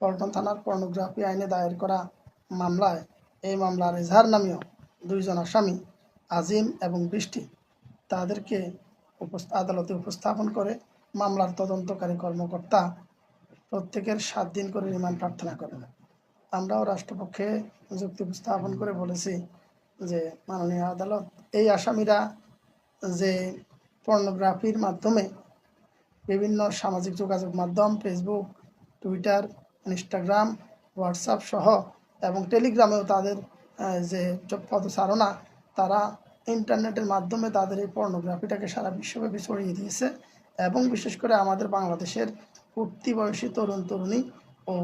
পল্টন থানার পর্নোগ্রাফি আইনে দায়ের করা মামলায় এই মামলার এজাহার নামীয় দুইজন আসামি আজিম এবং বৃষ্টি তাদেরকে আদালতে উপস্থাপন করে মামলার তদন্তকারী কর্মকর্তা প্রত্যেকের সাত দিন করে রিমান্ড প্রার্থনা করেন। আমরাও রাষ্ট্রপক্ষে যুক্তি উপস্থাপন করে বলেছি যে মাননীয় আদালত এই আসামিরা যে পর্নোগ্রাফির মাধ্যমে বিভিন্ন সামাজিক যোগাযোগ মাধ্যম ফেসবুক টুইটার ইনস্টাগ্রাম হোয়াটসঅ্যাপ সহ এবং টেলিগ্রামেও তাদের যে পদচারণা তারা ইন্টারনেটের মাধ্যমে তাদের এই পর্নোগ্রাফিটাকে সারা বিশ্বব্যাপী ছড়িয়ে দিয়েছে এবং বিশেষ করে আমাদের বাংলাদেশের উঠতি বয়সী তরুণ, তরুণী ও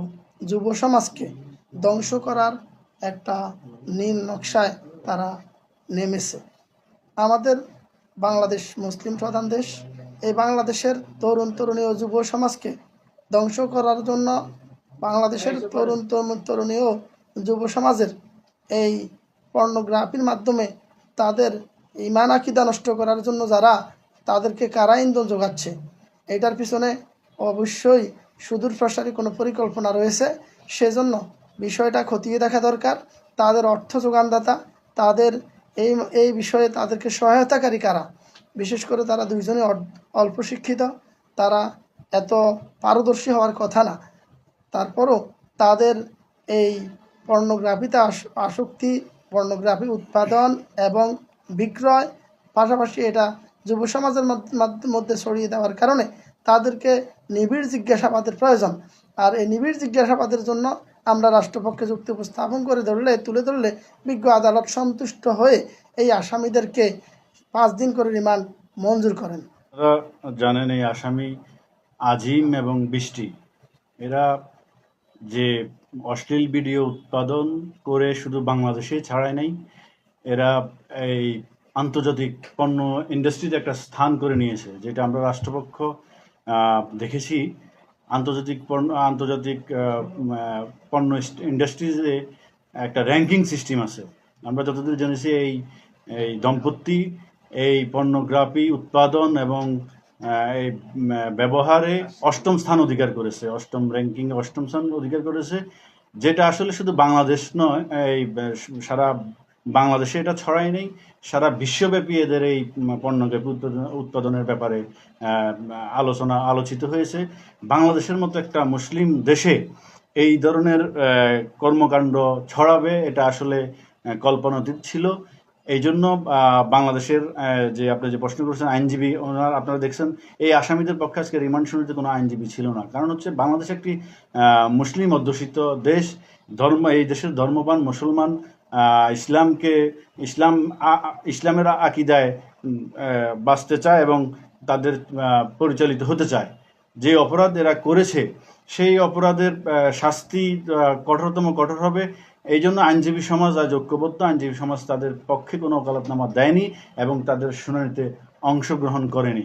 যুব সমাজকে ধ্বংস করার একটা নীল নকশায় তারা নেমেছে। আমাদের বাংলাদেশ মুসলিম প্রধান দেশ, এই বাংলাদেশের তরুণ, তরুণী ও যুব সমাজকে ধ্বংস করার জন্য বাংলাদেশের তরুণ তরুণ তরুণী ও যুব সমাজের এই পর্নোগ্রাফির মাধ্যমে তাদের ইমান আকিদা নষ্ট করার জন্য যারা তাদেরকে কারা ইন্ধন যোগাচ্ছে এটার পিছনে অবশ্যই সুদূর প্রসারী কোনো পরিকল্পনা রয়েছে। সেজন্য বিষয়টা খতিয়ে দেখা দরকার। তাদের অর্থ যোগানদাতা তাদের এই এই বিষয়ে তাদেরকে সহায়তাকারী কারা? বিশেষ করে তারা দুইজনে অল্প শিক্ষিত তারা এত পারদর্শী হওয়ার কথা না। তারপরও তাদের এই পর্নোগ্রাফিতে আস- আসক্তি, পর্নোগ্রাফি উৎপাদন এবং বিক্রয়, পাশাপাশি এটা যুব সমাজের মধ্যে ছড়িয়ে দেওয়ার কারণে তাদেরকে নিবিড় জিজ্ঞাসাবাদের প্রয়োজন। আর এই নিবিড় জিজ্ঞাসাবাদের জন্য আমরা রাষ্ট্রপক্ষে যুক্তি উপস্থাপন করে ধরলে, তুলে ধরলে বিজ্ঞ আদালত সন্তুষ্ট হয়ে এই আসামিদেরকে পাঁচ দিন করে রিমান্ড মঞ্জুর করেন। জানেন এই আসামি আজিম এবং বৃষ্টি। এরা যে অশ্লীল ভিডিও উৎপাদন করে শুধু বাংলাদেশে ছাড়ায় নাই, এরা এই আন্তর্জাতিক পণ্য ইন্ডাস্ট্রিতে একটা স্থান করে নিয়েছে, যেটা আমরা রাষ্ট্রপক্ষ দেখেছি। আন্তর্জাতিক পণ্য আন্তর্জাতিক পণ্য ইন্ডাস্ট্রিজে একটা র্যাঙ্কিং সিস্টেম আছে। আমরা যতদূর জেনেছি, এই এই দম্পতি, এই পর্নোগ্রাফি উৎপাদন এবং এই ব্যবহারে অষ্টম স্থান অধিকার করেছে, অষ্টম র্যাঙ্কিং অষ্টম স্থান অধিকার করেছে, যেটা আসলে শুধু বাংলাদেশ নয়, এই সারা বাংলাদেশে এটা ছড়াই নেই, সারা বিশ্বব্যাপী এদের এই উৎপাদন- উৎপাদনের ব্যাপারে আলোচনা আলোচিত হয়েছে। বাংলাদেশের মতো একটা মুসলিম দেশে এই ধরনের কর্মকাণ্ড ছড়াবে, এটা আসলে কল্পনাতীত ছিল। এই জন্য বাংলাদেশের যে আপনি যে প্রশ্ন করেছেন, আইনজীবী ওনার, আপনারা দেখছেন, এই আসামিদের পক্ষে আজকে রিমান্ড শুরুতে কোনো আইনজীবী ছিল না। কারণ হচ্ছে, বাংলাদেশ একটি মুসলিম অধ্যুষিত দেশ, ধর্ম, এই দেশের ধর্মবান মুসলমান ইসলামকে, ইসলাম ইসলামের আকিদায় বাঁচতে চায় এবং তাদের পরিচালিত হতে চায়। যে অপরাধ এরা করেছে, সেই অপরাধের শাস্তি কঠোরতম কঠোর হবে এই জন্য আইনজীবী সমাজ আজ ঐক্যবদ্ধ আইনজীবী সমাজ তাদের পক্ষে কোনো ওকালতনামা দেয়নি এবং তাদের শুনানিতে অংশগ্রহণ করেনি।